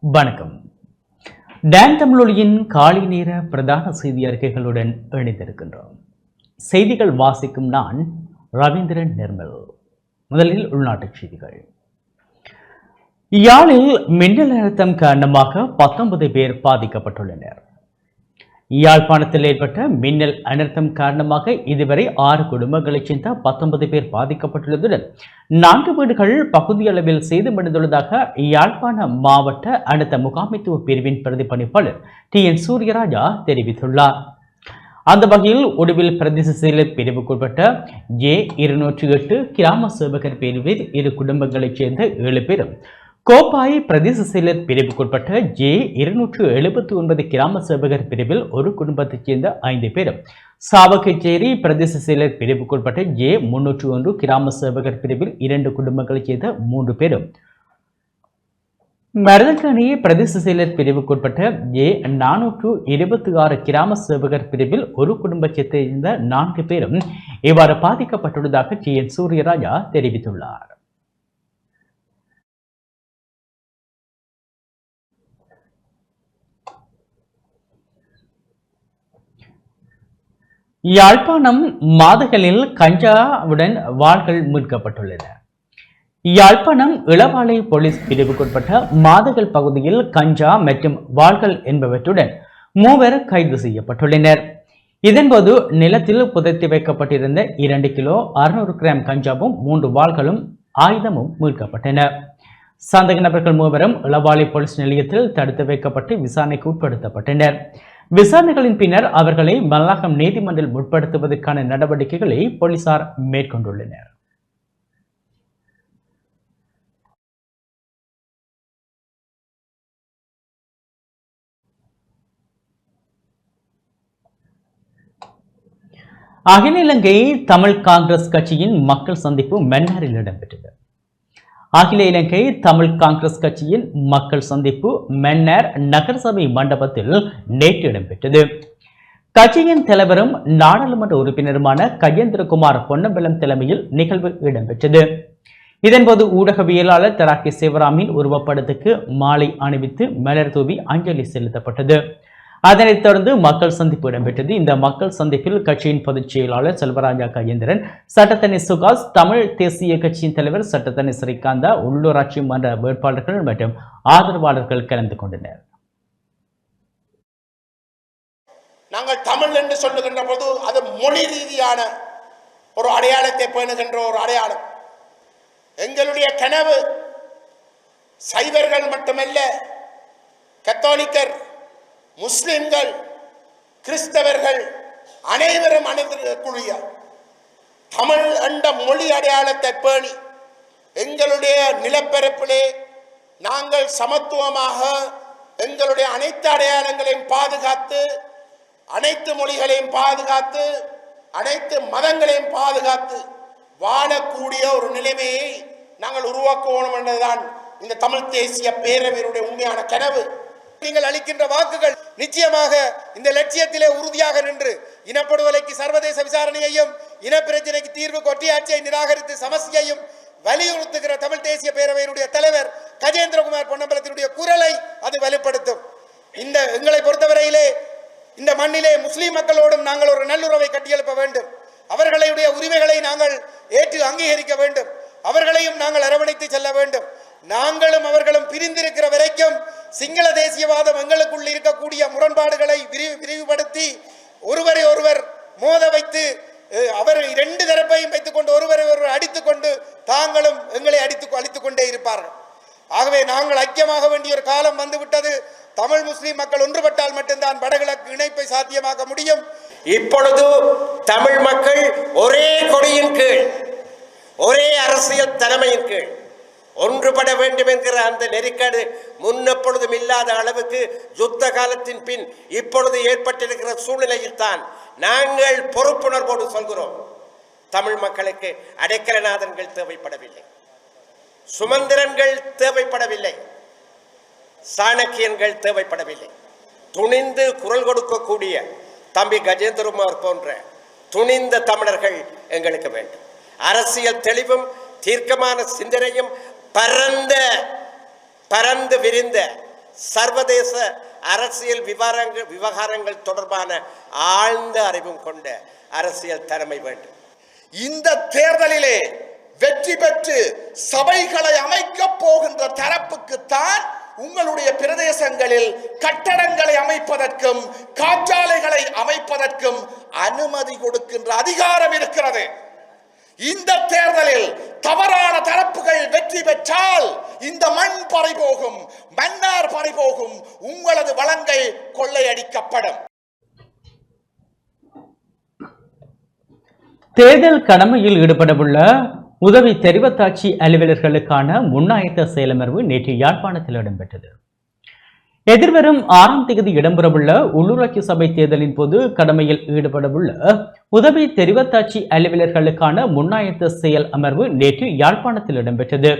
வணக்கம். டான் தமிழொலியின் காலை நேர பிரதான செய்தி அறிக்கைகளுடன் இணைந்திருக்கின்றோம். செய்திகள் வாசிக்கும் நான் ரவீந்திரன் நிர்மல். முதலில் உள்நாட்டுச் செய்திகள். யாழில் மின்னல் அழுத்தம் காரணமாக பத்தொன்பது பேர் பாதிக்கப்பட்டுள்ளனர். யாழ்ப்பாணத்தில் ஏற்பட்ட மின்னல் அனர்த்தம் காரணமாக இதுவரை ஆறு குடும்பங்களைச் சேர்ந்த பத்தொன்பது பேர் பாதிக்கப்பட்டுள்ளதுடன் நான்கு வீடுகள் பகுதியளவில் சேதமடைந்துள்ளதாக யாழ்ப்பாண மாவட்ட அனர்த்த முகாமைத்துவ பிரிவின் பிரதிபலிப்பாளர் டி என் சூரியராஜா தெரிவித்துள்ளார். அந்த வகையில் உடுவில் பிரதேச செயலர் பிரிவுக்குட்பட்ட ஏ இருநூற்றி எட்டு கிராம சேவகர் பிரிவில் இரு குடும்பங்களைச் சேர்ந்த ஏழு பேரும் கோப்பாய் பிரதேச செயலர் பிரிவுக்குட்பட்ட ஜே இருநூற்று எழுபத்தி ஒன்பது கிராம சேவகர் பிரிவில் ஒரு குடும்பத்தைச் சேர்ந்த ஐந்து பேரும் சாவகச்சேரி பிரதேச செயலர் பிரிவுக்குட்பட்ட ஜே முன்னூற்று ஒன்று கிராம சேவகர் பிரிவில் இரண்டு குடும்பங்களைச் சேர்ந்த மூன்று பேரும் மருதக்கணி பிரதேச செயலர் பிரிவுக்குட்பட்ட ஜே நானூற்று இருபத்தி ஆறு கிராம சேவகர் பிரிவில் ஒரு குடும்பத்தைச் சேர்ந்த நான்கு பேரும் இவ்வாறு பாதிக்கப்பட்டுள்ளதாக டி என் சூரியராஜா தெரிவித்துள்ளார். யாழ்ப்பாணம் மாதகளில் கஞ்சாவுடன் வாள்கள் மீட்கப்பட்டுள்ளன. யாழ்ப்பாணம் இளவாலை போலீஸ் பிரிவுக்குட்பட்ட மாதகள் பகுதியில் கஞ்சா மற்றும் வாள்கள் என்பவற்றுடன் மூவர் கைது செய்யப்பட்டுள்ளனர். இதன்போது நிலத்தில் புதைத்து வைக்கப்பட்டிருந்த இரண்டு கிலோ அறுநூறு கிராம் கஞ்சாவும் மூன்று வாள்களும் ஆயுதமும் மீட்கப்பட்டன. சந்தேக நபர்கள் மூவரும் இளவாலை போலீஸ் நிலையத்தில் தடுத்து வைக்கப்பட்டு விசாரணைக்கு உட்படுத்தப்பட்டனர். விசாரணைகளின் பின்னர் அவர்களை மல்லாகம் நீதிமன்றில் உட்படுத்துவதற்கான நடவடிக்கைகளை போலீசார் மேற்கொண்டுள்ளனர். அகில இலங்கை தமிழ் காங்கிரஸ் கட்சியின் மக்கள் சந்திப்பு மன்னாரில் இடம்பெற்றது. அகில இலங்கை தமிழ் காங்கிரஸ் கட்சியின் மக்கள் சந்திப்பு மென்னர் நகரசபை மண்டபத்தில் நேற்று இடம்பெற்றது. கட்சியின் தலைவரும் நாடாளுமன்ற உறுப்பினருமான கஜேந்திரகுமார் பொன்னம்பலம் தலைமையில் நிகழ்வு இடம்பெற்றது. இதன்போது ஊடகவியலாளர் தராக்கி சிவராமின் உருவப்படத்துக்கு மாலை அணிவித்து மலர் தூவி அஞ்சலி செலுத்தப்பட்டது. அதனைத் தொடர்ந்து மக்கள் சந்திப்பு இடம்பெற்றது. இந்த மக்கள் சந்திப்பில் கட்சியின் பொதுச் செயலாளர் செல்வராஜா கஜேந்திரன் சட்டத்தனி சுகாஸ் தமிழ் தேசிய கட்சியின் தலைவர் சட்டத்தனி ஸ்ரீகாந்தா உள்ளூராட்சி மன்ற வேட்பாளர்கள் மற்றும் ஆதரவாளர்கள் கலந்து கொண்டனர். நாங்கள் தமிழ் என்று சொல்லுகின்ற போது அது மொழி ரீதியான ஒரு அடையாளத்தை பேணுகின்ற ஒரு அடையாளம். எங்களுடைய கனவு சைவர்கள் மட்டுமல்ல கத்தோலிக்கர் முஸ்லிம்கள் கிறிஸ்தவர்கள் அனைவரும் அணிந்திருக்கக்கூடிய தமிழ் என்ற மொழி அடையாளத்தை பேணி எங்களுடைய நிலப்பரப்பிலே நாங்கள் சமத்துவமாக எங்களுடைய அனைத்து அடையாளங்களையும் பாதுகாத்து அனைத்து மொழிகளையும் பாதுகாத்து அனைத்து மதங்களையும் பாதுகாத்து வாழக்கூடிய ஒரு நிலைமையை நாங்கள் உருவாக்குவோம் என்பதுதான் இந்த தமிழ் தேசிய பேரவையினுடைய உண்மையான கனவு. நீங்கள் அளிக்கின்ற வாக்குகள் நிச்சயமாக இந்த லட்சியத்திலே உறுதியாக நின்று இனப்படுகொலைக்கு சர்வதேச விசாரணையையும் இனப்பிரச்சனைக்கு தீர்வு கொட்டியாட்சியை நிராகரித்து சமஸ்தியையும் வலியுறுத்துகிற தமிழ் தேசிய பேரவையினுடைய தலைவர் கஜேந்திரகுமார் பொன்னம்பலத்தினுடைய குரலை அது வலுப்படுத்தும். இந்த எங்களை பொறுத்தவரையிலே இந்த மண்ணிலே முஸ்லீம் மக்களோடும் நாங்கள் ஒரு நல்லுறவை கட்டியெழுப்ப வேண்டும். அவர்களுடைய உரிமைகளை நாங்கள் ஏற்று அங்கீகரிக்க வேண்டும். அவர்களையும் நாங்கள் அரவணைத்து செல்ல வேண்டும். நாங்களும் அவர்களும் பிரிந்திருக்கிற வரைக்கும் சிங்கள தேசியவாதம் எங்களுக்குள் இருக்கக்கூடிய முரண்பாடுகளை விரிவு விரிவுபடுத்தி ஒருவரை ஒருவர் மோத வைத்து அவர் இரண்டு தரப்பையும் வைத்துக்கொண்டு ஒருவரை ஒருவர் அடித்துக்கொண்டு தாங்களும் எங்களை அடித்து அழித்துக் கொண்டே இருப்பார்கள். ஆகவே நாங்கள் ஐக்கியமாக வேண்டிய ஒரு காலம் வந்துவிட்டது. தமிழ் முஸ்லிம் மக்கள் ஒன்றுபட்டால் மட்டும்தான் வடகிழக்கு இணைப்பை சாத்தியமாக்க முடியும். இப்பொழுது தமிழ் மக்கள் ஒரே கொடியின் கீழ் ஒரே அரசியல் தலைமையின் கீழ். ஒன்றுபட வேண்டும் என்கிற அந்த நெருக்கடி முன்னெப்பொழுதும் இல்லாத அளவுக்கு யுத்த காலத்தின் பின் இப்பொழுது ஏற்பட்டிருக்கிற சூழ்நிலையில் தான் நாங்கள் பொறுப்புணர்வோடு சொல்கிறோம். தமிழ் மக்களுக்கு அடைக்கலநாதன்கள் தேவைப்படவில்லை. சுமந்திரன்கள் தேவைப்படவில்லை. சாணக்கியன்கள் தேவைப்படவில்லை. துணிந்து குரல் கொடுக்கக்கூடிய தம்பி கஜேந்திரகுமார் போன்ற துணிந்த தமிழர்கள் எங்களுக்கு வேண்டும். அரசியல் தெளிவும் தீர்க்கமான சிந்தனையும் பரந்த பரந்து விரிந்த சர்வதேச அரசியல் விவரங்கள் விவகாரங்கள் தொடர்பான ஆழ்ந்த அறிவும் கொண்ட அரசியல் தலைமை வேண்டும். இந்த தேர்தலிலே வெற்றி பெற்று சபைகளை அமைக்கப் போகின்ற தரப்புக்குத்தான் உங்களுடைய பிரதேசங்களில் கட்டடங்களை அமைப்பதற்கும் காற்றாலைகளை அமைப்பதற்கும் அனுமதி கொடுக்கின்ற அதிகாரம் இருக்கிறது. இந்த தேர்தலில் தவறான தரப்புகள் வெற்றி பெற்றால் இந்த மண் பறிபோகும் மன்னார் பறிபோகும் உங்களது வளங்கள் கொள்ளையடிக்கப்படும். தேர்தல் கடமையில் ஈடுபடவுள்ள உதவி தெரிவத்தாட்சி அலுவலர்களுக்கான முன்னாயத்த செயலமர்வு நேற்று யாழ்ப்பாணத்தில் இடம்பெற்றது. எதிர்வரும் ஆறாம் தேதி இடம்பெறவுள்ள உள்ளூராட்சி சபை தேர்தலின் போது கடமையில் ஈடுபடவுள்ள உதவி தெரிவத்தாட்சி அலுவலர்களுக்கான முன்னாயத்த செயல் அமர்வு நேற்று யாழ்ப்பாணத்தில் இடம்பெற்றது.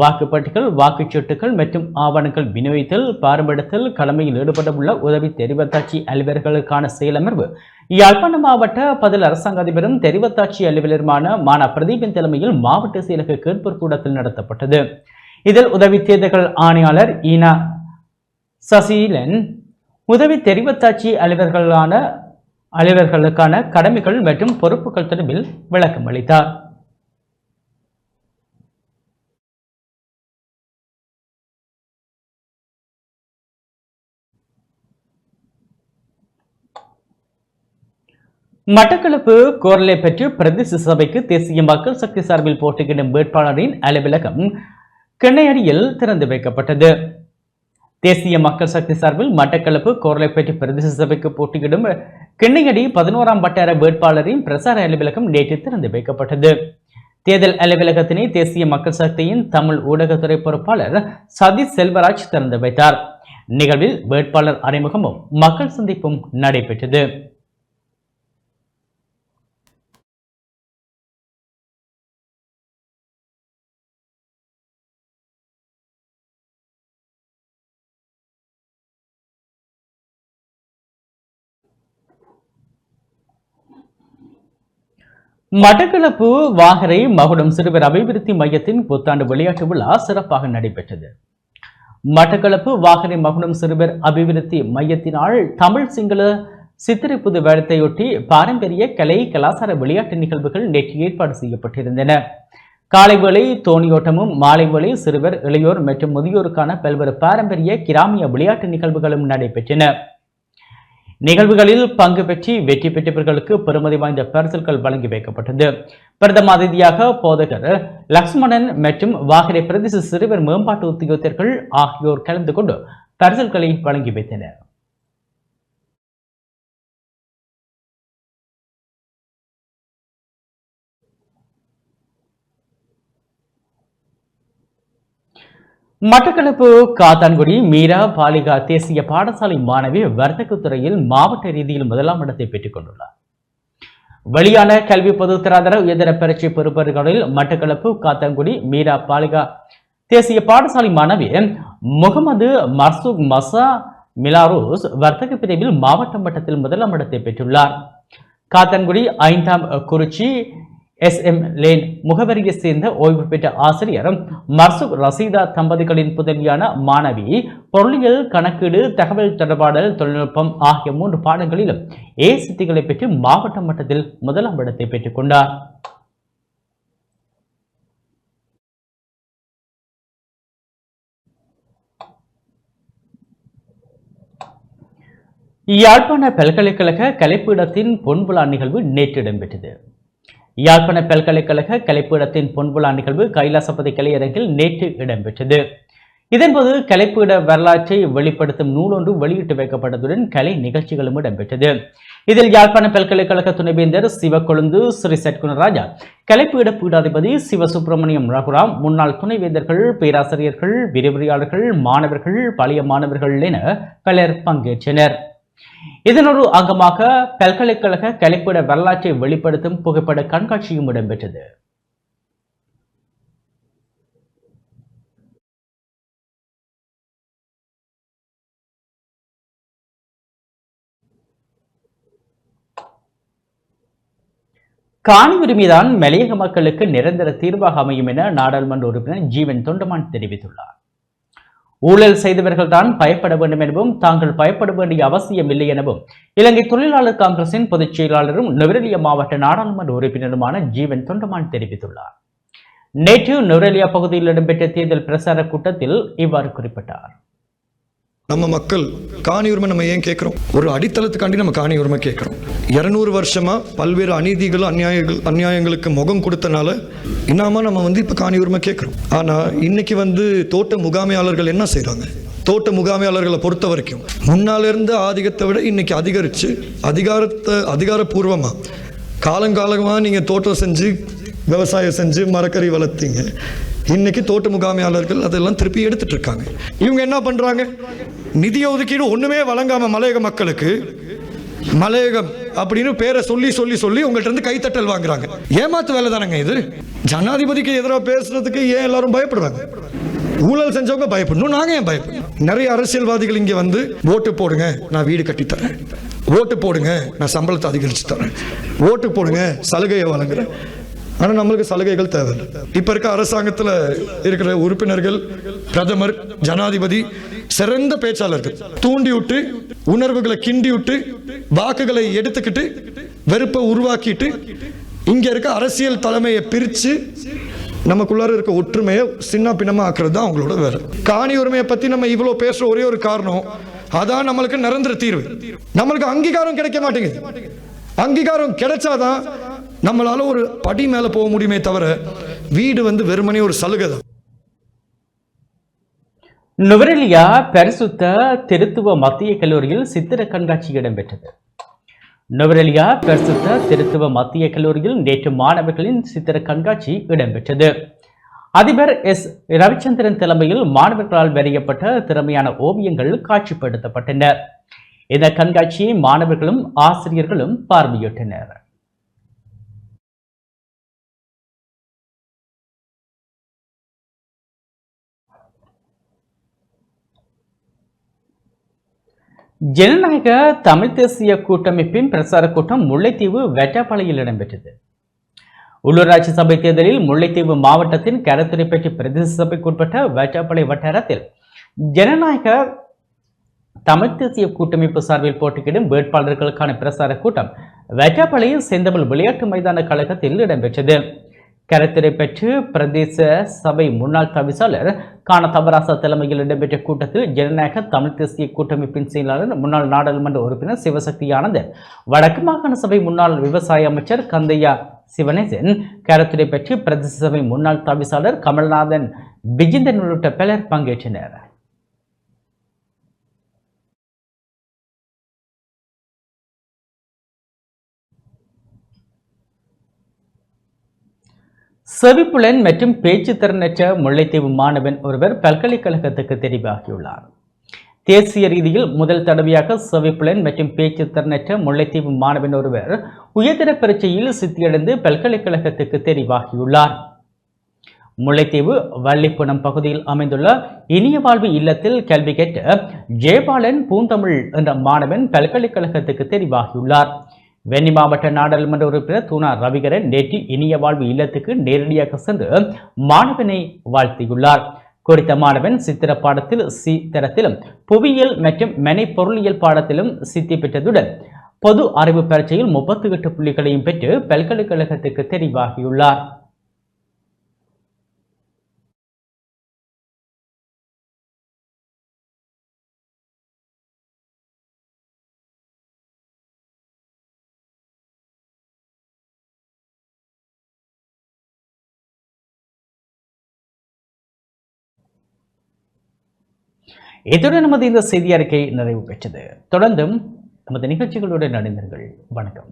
வாக்குப்பட்டிகள் வாக்குச்சீட்டுகள் மற்றும் ஆவணங்கள் விநியோகித்தல் பாரம்பரியத்தில் கடமையில் ஈடுபடவுள்ள உதவி தெரிவத்தாட்சி அலுவலர்களுக்கான செயலமர்வு யாழ்ப்பாண மாவட்ட பதில் அரசாங்க அதிபரும் தெரிவத்தாட்சி அலுவலருமான மானா பிரதீபின் தலைமையில் மாவட்ட செயலக கேட்போர் கூடத்தில் நடத்தப்பட்டது. இதில் உதவி தேர்தல்கள் ஆணையாளர் ஈனா சசிலன் உதவி தெரிவத்தாட்சி அலுவலர்களான அலுவலர்களுக்கான கடமைகள் மற்றும் பொறுப்புகள் தொடர்பில் விளக்கம் அளித்தார். மட்டக்களப்பு கோரலை பெற்று பிரதேச சபைக்கு தேசிய மக்கள் சக்தி சார்பில் போட்டியிடும் வேட்பாளரின் அலுவலகம் கிண்ணையடியில் திறந்து வைக்கப்பட்டது. தேசிய மக்கள் சக்தி சார்பில் மட்டக்களப்பு கோரலைப்பேட்டை பிரதேச சபைக்கு போட்டியிடும் கிண்ணையடி பதினோராம் வட்டார வேட்பாளரின் பிரசார அலுவலகம் நேற்று திறந்து வைக்கப்பட்டது. தேர்தல் அலுவலகத்தினை தேசிய மக்கள் சக்தியின் தமிழ் ஊடகத்துறை பொறுப்பாளர் சதீஷ் செல்வராஜ் திறந்து வைத்தார். நிகழ்வில் வேட்பாளர் அறிமுகமும் மக்கள் சந்திப்பும் நடைபெற்றது. மட்டக்களப்பு வாகரை மகுடம் சிறுவர் அபிவிருத்தி மையத்தின் புத்தாண்டு விளையாட்டு விழா சிறப்பாக நடைபெற்றது. மட்டக்களப்பு வாகரை மகுடம் சிறுவர் அபிவிருத்தி மையத்தினால் தமிழ் சிங்கள சித்திரை புது வேடத்தையொட்டி பாரம்பரிய கலை கலாச்சார விளையாட்டு நிகழ்வுகள் நேற்று ஏற்பாடு செய்யப்பட்டிருந்தன. காலை வேளை தோணியோட்டமும் மாலை வேளை சிறுவர் இளையோர் மற்றும் முதியோருக்கான பல்வேறு பாரம்பரிய கிராமிய விளையாட்டு நிகழ்வுகளும் நடைபெற்றன. நிகழ்வுகளில் பங்கு பெற்றி வெற்றி பெற்றவர்களுக்கு பெருமதி வாய்ந்த பரிசல்கள் வழங்கி வைக்கப்பட்டது. பிரதம அதிதியாக போதகர் லக்ஷ்மணன் மற்றும் வாகரை பிரதேச சிறுவர் மேம்பாட்டு உத்தியோகத்தர்கள் ஆகியோர் கலந்து கொண்டு பரிசல்களை வழங்கி வைத்தனர். மட்டக்களப்பு காத்தான்குடி மீரா பாலிகா தேசிய பாடசாலை மாணவி வர்த்தகத் துறையில் மாவட்ட ரீதியில் முதலாம் இடத்தை பெற்றுக் கொண்டுள்ளார். வெளியான கல்வி பொதுத்தராதர உயர்தர பரீட்சை பெறுபவர்களில் மட்டக்களப்பு காத்தான்குடி மீரா பாலிகா தேசிய பாடசாலை மாணவி முகமது மர்சூக் மசா மிலாரோஸ் வர்த்தக பிரிவில் மாவட்ட மட்டத்தில் முதலாம் இடத்தை பெற்றுள்ளார். காத்தான்குடி ஐந்தாம் குறிச்சி எஸ் எம் லேன் முகவரியை சேர்ந்த ஓய்வு பெற்ற ஆசிரியர் மர்சுக் ரசீதா தம்பதிகளின் புதவியான மாணவி பொருளியல் கணக்கீடு தகவல் தொடர்பாடல் தொழில்நுட்பம் ஆகிய மூன்று பாடங்களிலும் ஏ சித்திகளை பெற்று மாவட்ட மட்டத்தில் முதலாம் இடத்தை பெற்றுக் கொண்டார். யாழ்ப்பாண பல்கலைக்கழக கலைப்பீடத்தின் பொன்விழா நிகழ்வு நேற்று இடம்பெற்றது. யாழ்ப்பாண பல்கலைக்கழக கலைப்பீடத்தின் பொன்புலா நிகழ்வு கைலாசபதி கலையரங்கில் நேற்று இடம்பெற்றது. இதன்போது கலைப்பீட வரலாற்றை வெளிப்படுத்தும் நூலொன்று வெளியிட்டு வைக்கப்பட்டதுடன் கலை நிகழ்ச்சிகளும் இடம்பெற்றது. இதில் யாழ்ப்பாண பல்கலைக்கழக துணைவேந்தர் சிவக்கொழுந்து ஸ்ரீ சட்குணராஜா கலைப்பீட பீடாதிபதி சிவசுப்பிரமணியம் ரகுராம் முன்னாள் துணைவேந்தர்கள் பேராசிரியர்கள் விரிவுரையாளர்கள் மாணவர்கள் பழைய மாணவர்கள் என பலர் பங்கேற்றனர். இதனொரு அங்கமாக பல்கலைக்கழக கலைப்பட வரலாற்றை வெளிப்படுத்தும் புகைப்பட கண்காட்சியும் இடம்பெற்றது. காணி உரிமைதான் மலையக மக்களுக்கு நிரந்தர தீர்வாக அமையும் என நாடாளுமன்ற உறுப்பினர் ஜீவன் தொண்டமான் தெரிவித்துள்ளார். ஊழல் செய்தவர்கள் தான் பயப்பட வேண்டும் எனவும் தாங்கள் பயப்பட வேண்டிய அவசியம் இல்லை எனவும் இலங்கை தொழிலாளர் காங்கிரசின் பொதுச் செயலாளரும் நுவரெலியா மாவட்ட நாடாளுமன்ற உறுப்பினருமான ஜீவன் தொண்டமான் தெரிவித்துள்ளார். நேற்று நுவரெலியா பகுதியில் இடம்பெற்ற தேர்தல் பிரசார கூட்டத்தில் இவ்வாறு குறிப்பிட்டார். நம்ம மக்கள் காணி உரிமை நம்ம ஏன் கேட்குறோம்? ஒரு அடித்தளத்துக்காண்டி நம்ம காணி உரிமை கேட்குறோம். இரநூறு வருஷமாக பல்வேறு அநீதிகள் அநியாயங்கள் அநியாயங்களுக்கு முகம் கொடுத்தனால இன்னாம நம்ம வந்து இப்போ காணி உரிமை கேட்குறோம். ஆனால் இன்னைக்கு வந்து தோட்ட முகாமையாளர்கள் என்ன செய்கிறாங்க தோட்ட முகாமையாளர்களை பொறுத்த வரைக்கும் முன்னால் இருந்த ஆதிக்கத்தை விட இன்னைக்கு அதிகரித்து அதிகாரத்தை அதிகாரப்பூர்வமாக காலங்காலமாக நீங்கள் தோட்டம் செஞ்சு விவசாயம் செஞ்சு மரக்கறி வளர்த்தீங்க. இன்னைக்கு தோட்ட முகாமையாளர்கள் அதெல்லாம் திருப்பி எடுத்துட்டு இருக்காங்க இவங்க என்ன பண்ணுறாங்க நிதி ஒதுக்கீடு ஒன்றுமே வழங்காம மலையக மக்களுக்கு மலையகம் அப்படின்னு பேரை சொல்லி சொல்லி சொல்லி உங்கள்கிட்ட இருந்து கைத்தட்டல் வாங்குறாங்க. ஏமாத்து வேலை தானங்க இது? ஜனாதிபதிக்கு எதிராக பேசுறதுக்கு ஏன் எல்லாரும் பயப்படுறாங்க? ஊழல் செஞ்சவங்க பயப்படணும் நாங்கள் ஏன் பயப்படணும்? நிறைய அரசியல்வாதிகள் இங்கே வந்து ஓட்டு போடுங்க நான் வீடு கட்டித்தரேன் ஓட்டு போடுங்க நான் சம்பளத்தை அதிகரித்து தரேன். ஓட்டு போடுங்க சலுகையை வழங்குறேன். ஆனால் நம்மளுக்கு சலுகைகள் தேவையில்லை இப்போ இருக்க அரசாங்கத்தில் இருக்கிற உறுப்பினர்கள் பிரதமர் ஜனாதிபதி சிறந்த பேச்சாளர்கள் தூண்டி விட்டு உணர்வுகளை கிண்டி விட்டு வாக்குகளை எடுத்துக்கிட்டு வெறுப்பை உருவாக்கிட்டு இங்கே இருக்க அரசியல் தலைமையை பிரித்து நமக்குள்ளார இருக்க ஒற்றுமையை சின்ன பின்னமாக ஆக்குறது தான் அவங்களோட வேலை. காணி உரிமையை பற்றி நம்ம இவ்வளோ பேசுகிற ஒரே ஒரு காரணம் அதான் நம்மளுக்கு நிரந்தர தீர்வு. நம்மளுக்கு அங்கீகாரம் கிடைக்க மாட்டேங்குது. அங்கீகாரம் கிடைச்சாதான் நம்மளால ஒரு படி மேலே போக முடியுமே தவிர வீடு வந்து வெறுமனே ஒரு சலுகை தான். நுவரெலியா பரிசுத்த திருத்துவ மத்திய கல்லூரியில் சித்திர கண்காட்சி இடம்பெற்றது. நுவரெலியா பரிசுத்த திருத்துவ மத்திய கல்லூரியில் நேற்று மாணவர்களின் சித்திர கண்காட்சி இடம்பெற்றது. அதிபர் எஸ். ரவிச்சந்திரன் தலைமையில் மாணவர்களால் வரையப்பட்ட திறமையான ஓவியங்கள் காட்சிப்படுத்தப்பட்டன. இந்த கண்காட்சியை மாணவர்களும் ஆசிரியர்களும் பார்வையிட்டனர். ஜனநாயக தமிழ் தேசிய கூட்டமைப்பின் பிரச்சார கூட்டம் முல்லைத்தீவு வெட்டப்பாளையில் இடம்பெற்றது. உள்ளூராட்சி சபை தேர்தலில் முல்லைத்தீவு மாவட்டத்தின் கரத்துறைப்பட்டி பிரதேச சபைக்குட்பட்ட வெட்டப்பாளை வட்டாரத்தில் ஜனநாயக தமிழ் தேசிய கூட்டமைப்பு சார்பில் போட்டியிடும் வேட்பாளர்களுக்கான பிரச்சார கூட்டம் வெட்டப்பாளை செந்தமிழ் விளையாட்டு மைதான கழகத்தில் இடம்பெற்றது. கருத்துரை பெற்று பிரதேச சபை முன்னாள் தவிசாளர் கான தவராசா தலைமையில் இடம்பெற்ற கூட்டத்தில் ஜனநாயக தமிழ் தேசிய கூட்டமைப்பின் செயலாளர் முன்னாள் நாடாளுமன்ற உறுப்பினர் சிவசக்தி ஆனந்தன் வடக்கு மாகாண சபை முன்னாள் விவசாய அமைச்சர் கந்தையா சிவனேசன் கருத்துரை பெற்று பிரதேச சபை முன்னாள் தவிசாளர் கமல்நாதன் விஜிந்தன் உள்ளிட்ட பலர் பங்கேற்றனர். செவிப்புலன் மற்றும் பேச்சுத்திறனற்ற முல்லைத்தீவு மாணவன் ஒருவர் பல்கலைக்கழகத்துக்கு தெரிவாகியுள்ளார். தேசிய ரீதியில் முதல் தடவையாக செவிப்புலன் மற்றும் பேச்சுத்திறனற்ற முல்லைத்தீவு மாணவன் ஒருவர் உயர்தர பரீட்சையில் சித்தியடைந்து பல்கலைக்கழகத்துக்கு தெரிவாகியுள்ளார். முல்லைத்தீவு வள்ளிப்புணம் பகுதியில் அமைந்துள்ள இனிய வாழ்வு இல்லத்தில் கல்வி கேட்ட ஜெயபாலன் பூந்தமிழ் என்ற மாணவன் பல்கலைக்கழகத்துக்கு தெரிவாகியுள்ளார். வெண்ணி மாவட்ட நாடாளுமன்ற உறுப்பினர் தூனா ரவிகரன் நேற்று இனிய வாழ்வு இல்லத்துக்கு நேரடியாக சென்று மாணவனை வாழ்த்தியுள்ளார். குறித்த மாணவன் சித்திர பாடத்தில் சி தரத்திலும் புவியியல் மற்றும் மெனை பொருளியல் பாடத்திலும் சித்தி பெற்றதுடன் பொது அறிவு பரீட்சையில் முப்பத்தி எட்டு புள்ளிகளையும் பெற்று பல்கலைக்கழகத்துக்கு தெரிவாகியுள்ளார். இத்துடன் நமது இந்த செய்தி அறிக்கை நிறைவு பெற்றது. தொடர்ந்தும் நமது நிகழ்ச்சிகளுடன் இணைந்தீர்கள் வணக்கம்.